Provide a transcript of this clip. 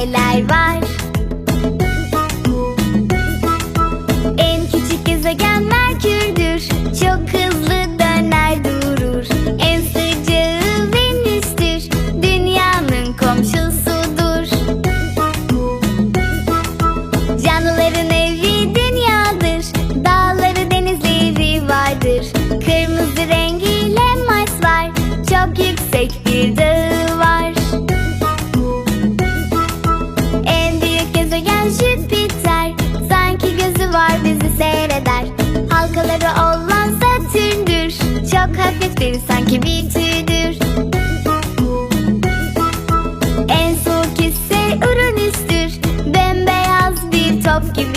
neler var? En küçük gezegen Merkür'dür. Çok hızlı döner durur. En sıcağı Venüs'tür. Dünyanın komşusudur. Canlıların evi dünyadır. Dağları denizleri vardır. Kırmızı rengiyle Mars var. Çok yüksek bir dağ. Gözleri sanki bitidir En soğuk ise Uranüs'tür Bembeyaz bir top gibi